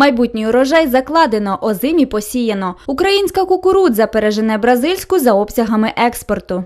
Майбутній урожай закладено, озимі посіяно. Українська кукурудза пережене бразильську за обсягами експорту.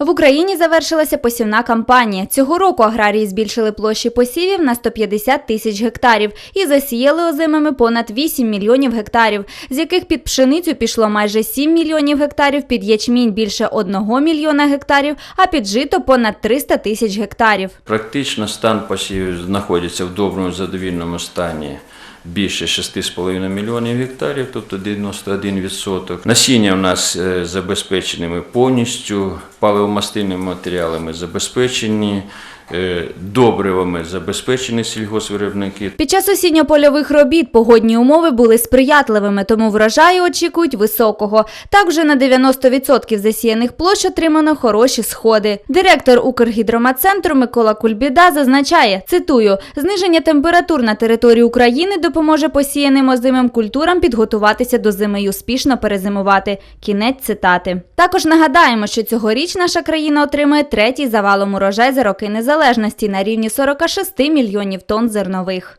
В Україні завершилася посівна кампанія. Цього року аграрії збільшили площі посівів на 150 тисяч гектарів і засіяли озимими понад 8 мільйонів гектарів, з яких під пшеницю пішло майже 7 мільйонів гектарів, під ячмінь більше 1 мільйона гектарів, а під жито понад 300 тисяч гектарів. Практично стан посівів знаходиться в доброму задовільному стані. Більше 6,5 мільйонів гектарів, тобто 91%. Насіння в нас е, забезпечені повністю, паливомастильними матеріалами забезпечені, добривами забезпечені сільгоспвиробники. Під час осінньо-польових робіт погодні умови були сприятливими, тому врожаю очікують високого. Так вже на 90% засіяних площ отримано хороші сходи. Директор Укргідроматцентру Микола Кульбіда зазначає, цитую, зниження температур на території України допоможе посіяним озимим культурам підготуватися до зими й успішно перезимувати. Кінець цитати. Також нагадаємо, що цьогоріч наша країна отримує третій завалом урожай за роки незалежності на рівні 46 мільйонів тонн зернових.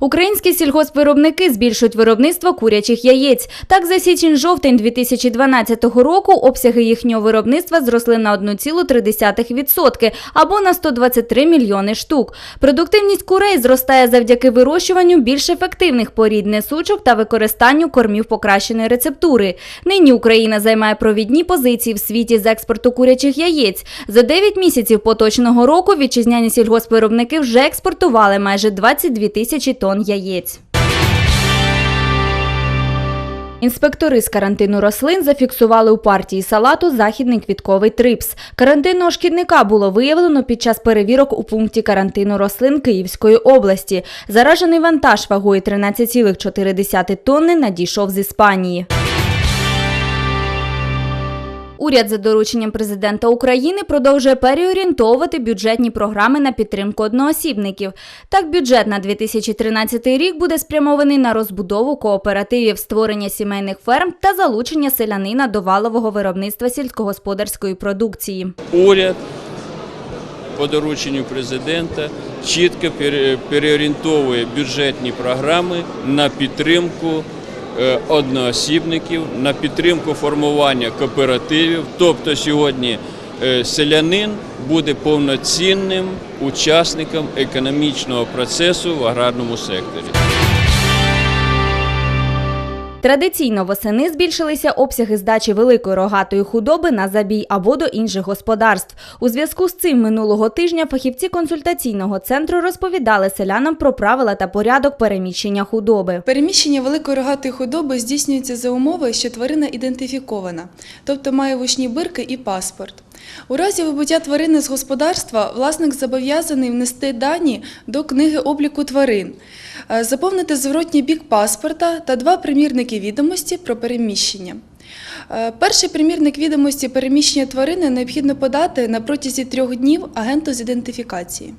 Українські сільгоспвиробники збільшують виробництво курячих яєць. Так, за січень-жовтень 2012 року обсяги їхнього виробництва зросли на 1,3% або на 123 мільйони штук. Продуктивність курей зростає завдяки вирощуванню більш ефективних порід несучок та використанню кормів покращеної рецептури. Нині Україна займає провідні позиції в світі з експорту курячих яєць. За 9 місяців поточного року вітчизняні сільгоспвиробники вже експортували майже 22 тисячі тонн яєць. Інспектори з карантину рослин зафіксували у партії салату західний квітковий трипс. Карантинного шкідника було виявлено під час перевірок у пункті карантину рослин Київської області. Заражений вантаж вагою 13,4 тонни надійшов з Іспанії. Уряд за дорученням президента України продовжує переорієнтовувати бюджетні програми на підтримку одноосібників. Так, бюджет на 2013 рік буде спрямований на розбудову кооперативів, створення сімейних ферм та залучення селянина до валового виробництва сільськогосподарської продукції. уряд по дорученню президента чітко пере- переорієнтовує бюджетні програми на підтримку одноосібників, на підтримку формування кооперативів. Тобто сьогодні е, селянин буде повноцінним учасником економічного процесу в аграрному секторі. Традиційно восени збільшилися обсяги здачі великої рогатої худоби на забій або до інших господарств. У зв'язку з цим минулого тижня фахівці консультаційного центру розповідали селянам про правила та порядок переміщення худоби. Переміщення великої рогатої худоби здійснюється за умови, що тварина ідентифікована, тобто має вушні бирки і паспорт. У разі вибуття тварини з господарства власник зобов'язаний внести дані до книги обліку тварин, е, заповнити зворотній бік паспорта та два примірники відомості про переміщення. Е, Перший примірник відомості переміщення тварини необхідно подати на протязі трьох днів агенту з ідентифікації.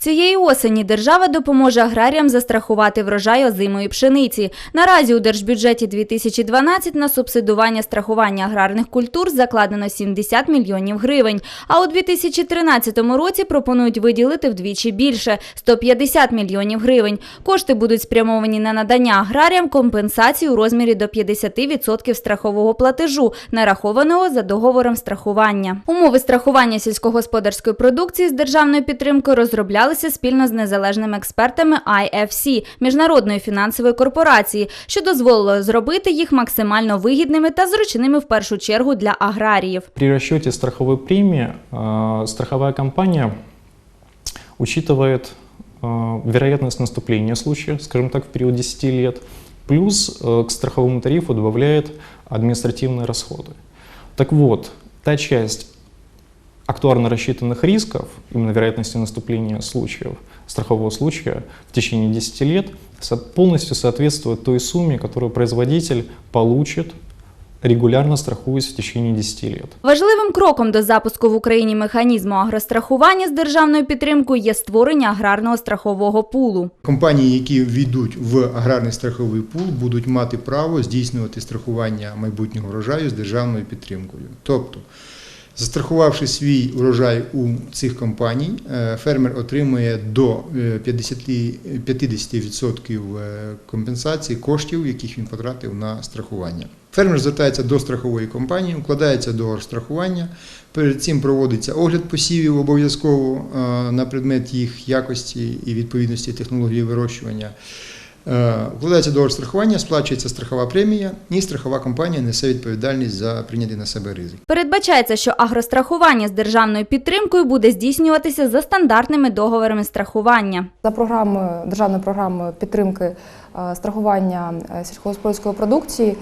Цієї осені держава допоможе аграріям застрахувати врожай озимої пшениці. Наразі у держбюджеті 2012 на субсидування страхування аграрних культур закладено 70 мільйонів гривень. А у 2013 році пропонують виділити вдвічі більше 150 мільйонів гривень. Кошти будуть спрямовані на надання аграріям компенсації у розмірі до 50% страхового платежу, нарахованого за договором страхування. Умови страхування сільськогосподарської продукції з державною підтримкою розроблялися спільно з незалежними експертами IFC – міжнародної фінансової корпорації, що дозволило зробити їх максимально вигідними та зручними в першу чергу для аграріїв. При расчете страховой премии э, страховая компания учитывает э, вероятность наступления случая, скажем так, в период 10 лет, плюс э, к страховому тарифу добавляет административные расходы. Так вот, та часть актуарно рассчитанных рисков, именно вероятности наступления случаев, страхового случая в течение 10 лет, полностью соответствует той сумме, которую производитель получит, регулярно страхуясь в течение 10 лет. Важливим кроком до запуску в Україні механізму агрострахування з державною підтримкою є створення аграрного страхового пулу. Компанії, які війдуть в аграрний страховий пул, будуть мати право здійснювати страхування майбутнього врожаю з державною підтримкою. Тобто Застрахувавши свій урожай у цих компаній, е, фермер отримує до е, 50, 50% е, компенсації коштів, яких він потратив на страхування. Фермер звертається до страхової компанії, укладається договор страхування. Перед цим проводиться огляд посівів обов'язково е, на предмет їх якості і відповідності технології вирощування. Е, Укладається договор страхування, сплачується страхова премія, і страхова компанія несе відповідальність за прийнятий на себе ризик. Передбачається, що агрострахування з державною підтримкою буде здійснюватися за стандартними договорами страхування. За програмою державною програмою підтримки е, страхування е, сільськогосподарської продукції,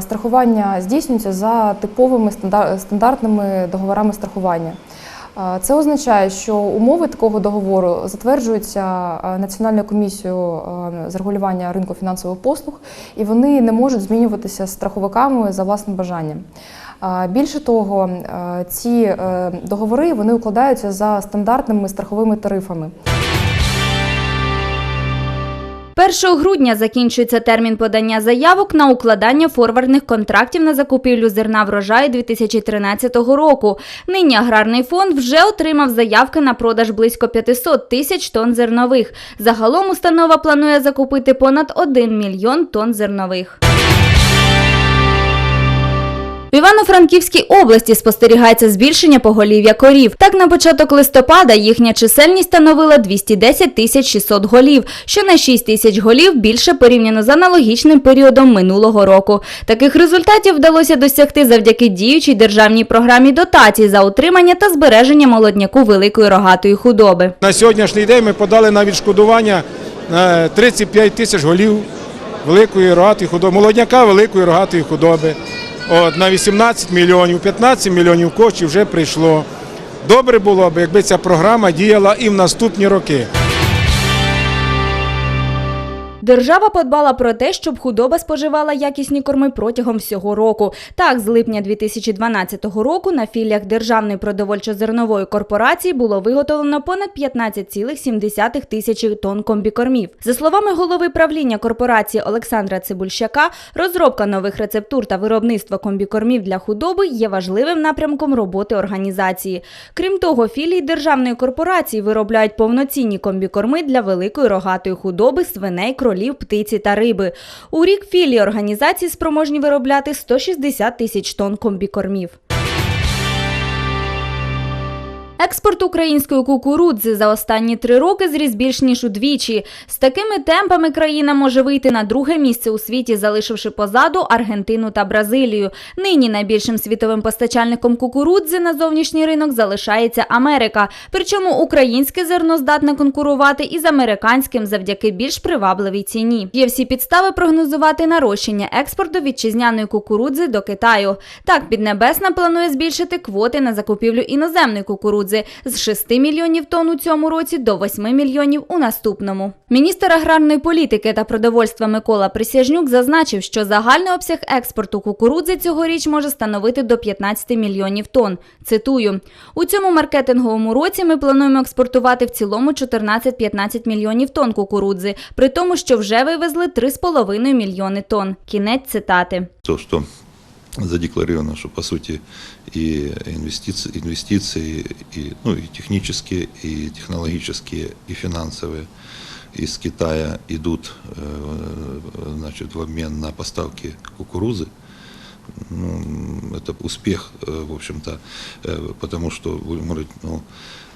страхування здійснюється за типовими стандартними договорами страхування. Це означає, що умови такого договору затверджуються Національною комісією з регулювання ринку фінансових послуг, і вони не можуть змінюватися страховиками за власним бажанням. Більше того, ці е, договори вони укладаються за стандартними страховими тарифами. 1 грудня закінчується термін подання заявок на укладання форвардних контрактів на закупівлю зерна врожаю 2013 року. Нині аграрний фонд вже отримав заявки на продаж близько 500 тисяч тонн зернових. Загалом установа планує закупити понад 1 мільйон тонн зернових. В Івано-Франківській області спостерігається збільшення поголів'я корів. Так, на початок листопада їхня чисельність становила 210 тисяч 600 голів, що на 6 тисяч голів більше порівняно з аналогічним періодом минулого року. Таких результатів вдалося досягти завдяки діючій державній програмі дотацій за утримання та збереження молодняку великої рогатої худоби. На сьогоднішній день ми подали на відшкодування е, 35 тисяч голів великої рогатої худоби, молодняка великої рогатої худоби. От, на 18 мільйонів, 15 мільйонів коштів вже прийшло. Добре було б, якби ця програма діяла і в наступні роки. Держава подбала про те, щоб худоба споживала якісні корми протягом всього року. Так, з липня 2012 року на філіях Державної продовольчо-зернової корпорації було виготовлено понад 15,7 тисячі тонн комбікормів. За словами голови правління корпорації Олександра Цибульщака, розробка нових рецептур та виробництво комбікормів для худоби є важливим напрямком роботи організації. Крім того, філії державної корпорації виробляють повноцінні комбікорми для великої рогатої худоби, свиней, кролів, птиці та риби. У рік філії організації спроможні виробляти 160 тисяч тонн комбікормів. Експорт української кукурудзи за останні три роки зріс більш ніж удвічі. З такими темпами країна може вийти на друге місце у світі, залишивши позаду Аргентину та Бразилію. Нині найбільшим світовим постачальником кукурудзи на зовнішній ринок залишається Америка. Причому українське зерно здатне конкурувати із американським завдяки більш привабливій ціні. Є всі підстави прогнозувати нарощення експорту вітчизняної кукурудзи до Китаю. Так, Піднебесна планує збільшити квоти на закупівлю іноземної кукурудзи з 6 мільйонів тонн у цьому році до 8 мільйонів у наступному. Міністр аграрної політики та продовольства Микола Присяжнюк зазначив, що загальний обсяг експорту кукурудзи цьогоріч може становити до 15 мільйонів тонн. Цитую: у цьому маркетинговому році ми плануємо експортувати в цілому 14-15 мільйонів тонн кукурудзи, при тому, що вже вивезли 3,5 мільйони тонн. Кінець цитати. то, что задекларировано, что по сути и инвестиции, инвестиции и, ну, и технические, и технологические, и финансовые из Китая идут э, значит, в обмен на поставки кукурузы. Ну, это успех, э, в общем-то, э, потому что, будем говорить, ну,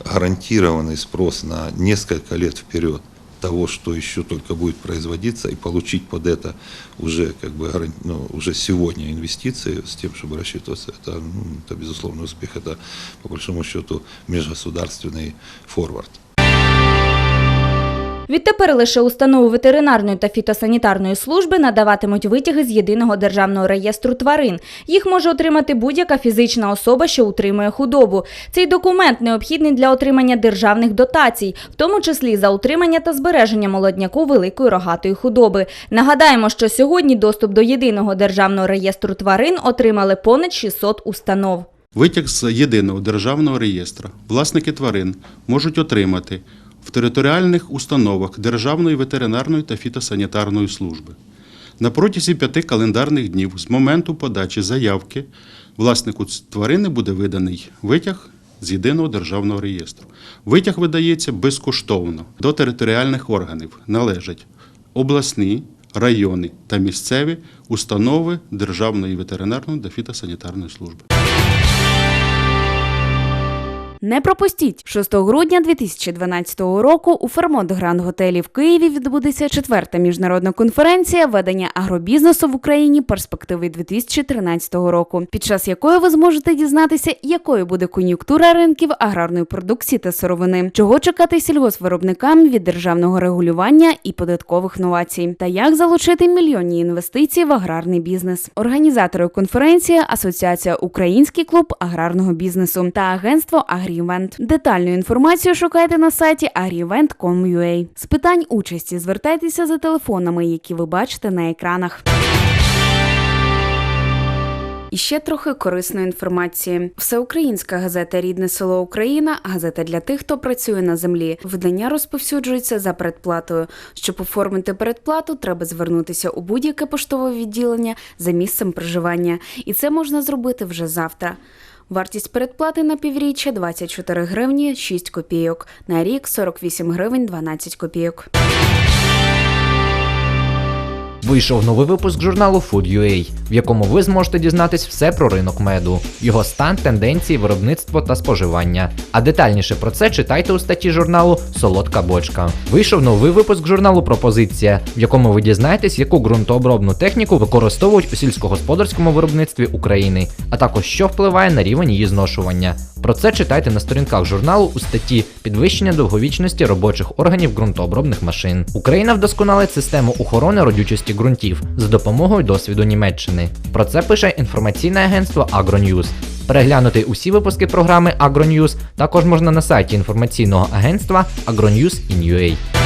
гарантированный спрос на несколько лет вперед того, что еще только будет производиться, и получить под это уже, как бы, гаран- ну, уже сегодня инвестиции с тем, чтобы рассчитываться, это, ну, это безусловный успех, это по большому счету межгосударственный форвард. Відтепер лише установи ветеринарної та фітосанітарної служби надаватимуть витяги з єдиного державного реєстру тварин. Їх може отримати будь-яка фізична особа, що утримує худобу. Цей документ необхідний для отримання державних дотацій, в тому числі за утримання та збереження молодняку великої рогатої худоби. Нагадаємо, що сьогодні доступ до єдиного державного реєстру тварин отримали понад 600 установ. Витяг з єдиного державного реєстра власники тварин можуть отримати в територіальних установах Державної ветеринарної та фітосанітарної служби на протязі п'яти календарних днів з моменту подачі заявки власнику тварини буде виданий витяг з єдиного державного реєстру. Витяг видається безкоштовно. До територіальних органів належать обласні, райони та місцеві установи Державної ветеринарної та фітосанітарної служби. Не пропустіть 6 грудня 2012 року у Фермонт Гранд Готелі в Києві відбудеться четверта міжнародна конференція ведення агробізнесу в Україні перспективи 2013 року, під час якої ви зможете дізнатися, якою буде кон'юнктура ринків аграрної продукції та сировини, чого чекати сільгоспвиробникам від державного регулювання і податкових новацій, та як залучити мільйонні інвестиції в аграрний бізнес. Організатори конференції Асоціація Український клуб аграрного бізнесу та агентство Агрівент. Детальну інформацію шукайте на сайті agrievent.com.ua. З питань участі звертайтеся за телефонами, які ви бачите на екранах. І ще трохи корисної інформації. Всеукраїнська газета Рідне село Україна газета для тих, хто працює на землі. Видання розповсюджується за передплатою. Щоб оформити передплату, треба звернутися у будь-яке поштове відділення за місцем проживання, і це можна зробити вже завтра. Вартість передплати на півріччя 24 гривні 6 копійок, на рік 48 гривень 12 копійок. Вийшов новий випуск журналу Food.ua, в якому ви зможете дізнатись все про ринок меду, його стан, тенденції, виробництво та споживання. А детальніше про це читайте у статті журналу Солодка бочка. Вийшов новий випуск журналу Пропозиція, в якому ви дізнаєтесь, яку ґрунтообробну техніку використовують у сільськогосподарському виробництві України, а також що впливає на рівень її зношування. Про це читайте на сторінках журналу у статті Підвищення довговічності робочих органів ґрунтообробних машин. Україна вдосконалить систему охорони родючості ґрунтів за допомогою досвіду Німеччини. Про це пише інформаційне агентство AgroNews. Переглянути усі випуски програми АгроНюз також можна на сайті інформаційного агентства agronews.in.ua.